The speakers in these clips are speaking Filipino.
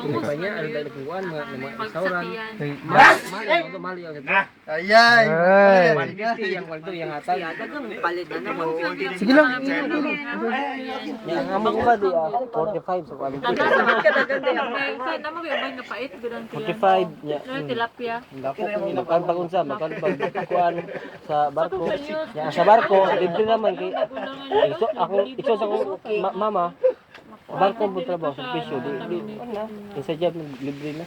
Ano dahil kukuhan, mga mga restaurant. Pagsakyan. Mali ako to, mali ako to. Ayan. Ay. 150 yung kwento, yung hatag. Dagang palit na naman. Sige lang. Yung amo ko ba di ah, 45 sa quality. Sa naman may ubay na pait. Gudang tiyan. 45 niya. Ano, tilapia. Dako makan pag unsa, makan pag kuan sa barko. Ya sa barko, libre naman kay ito ako ito sa mama. Barko mo trabaho sa pisyo di di. Isa job libre na.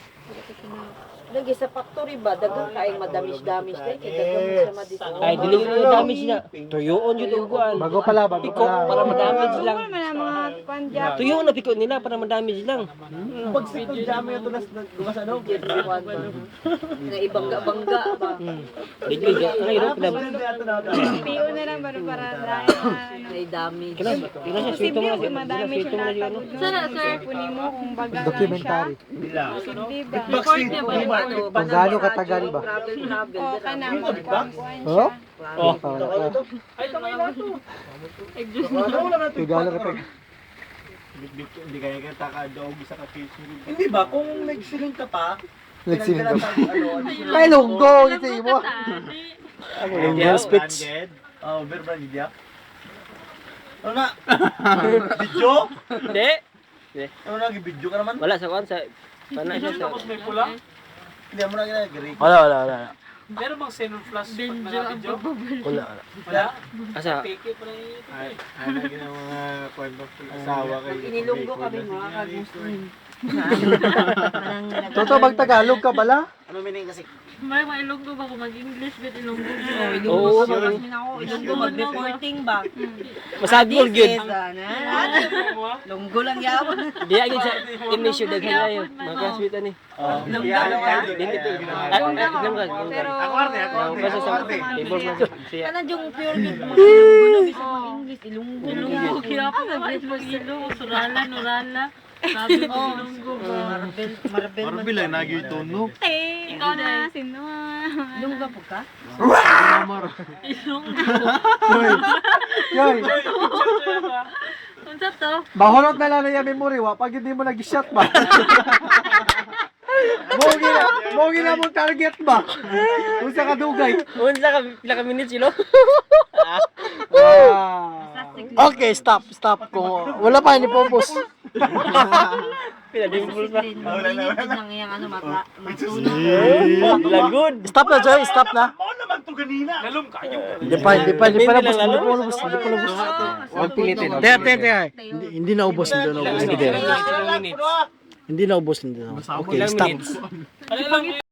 Lagi sa factory ba, dagang kaing madamis-damis na, kaya dagang sa madis. Ay dili ko damage na. Tuyoon jud og kuan. Bago pala, bago Piko pala. para madamage lang. mga pandya. Tuyo na piko nila para madamage lang. Pag sito jam ito nas gumas ano. Na ibangga-bangga ba. Dili ga ngayon pinab. PO na lang baro para dahil Na damage. Kana ina siya sweet mo na Sweet mo na siya. ano. Sana, sir. Puli mo kung baga Documentary. lang siya. Diba? Report niya ba? Ano, Kung gaano katagal ba? Travel, travel. O ka na, magkuhan-kuhan Oh? siya. Oh. Kung gaano katagal. Hindi kaya ka daw sa ka-kitchen. Hindi ba kung nagsiling ka pa? Nagsiling ka pa. Ano, ano, May lunggo, ito mo. Ako Branded? speech. Oh, over branded ya. Ano na? Video? Hindi. Ano na, video ka naman? Wala sa kuan sa Pana siya sa Hindi mo na ginagari. Wala wala wala. Meron bang xenon flash pag naka-video? pagbabalik. Wala wala. Wala? Asa Peke pa lang yun. Ay, ano ginawa mga kwento asawa kayo. Inilunggo kami mga kagustin. Toto, bag Tagalog ka bala? Ano meaning kasi? May mailunggo ba kung mag-English bet ilunggo Oo, Ilunggo ma'am. sa ako. Ilunggo mag-reporting ba? masagol gyud. Lunggo lang yapon. Di agad sa inisyu daghan na yun. Mga classmate ni. Oh. Ah, ah, tignan ka. Pero, Ako arte, ako Ang arte. basta Ako sa arte. table na siya. Ano yung pure good mo? Ilunggo bisa mag-English. Ilunggo. Ilunggo, kaya pa mag-get mag-ilong. Surala, nurala. Sabi ko, ilunggo ba? Marvel, Marvel. Marbil lang nagyo ito, no? eh, ikaw na, sino? Ilunggo po ka? Yoy, Unsa to? bahonot na lang na yung memory wa pag hindi mo nag-shot ba? Mogi na, mogi na mong target ba? Kung sa kadugay. Unsa ka pila ka minutes silo? Ah. Okay, stop, stop. Kung wala pa, hindi po boss. Pila dimples pa. Wala na, wala na. Yung ano, mata, matulog. Lagod. Stop na, Joy. Stop na. Mo naman to ganina. Lalong kayo. Hindi pa, hindi pa, hindi pa nabos. Hindi pa nabos. Hindi pa nabos. Huwag pilitin. Teka, teka, teka. Hindi, na ubos, hindi na ubos. Hindi, na ubos, hindi na ubos. Okay, stop. Ano lang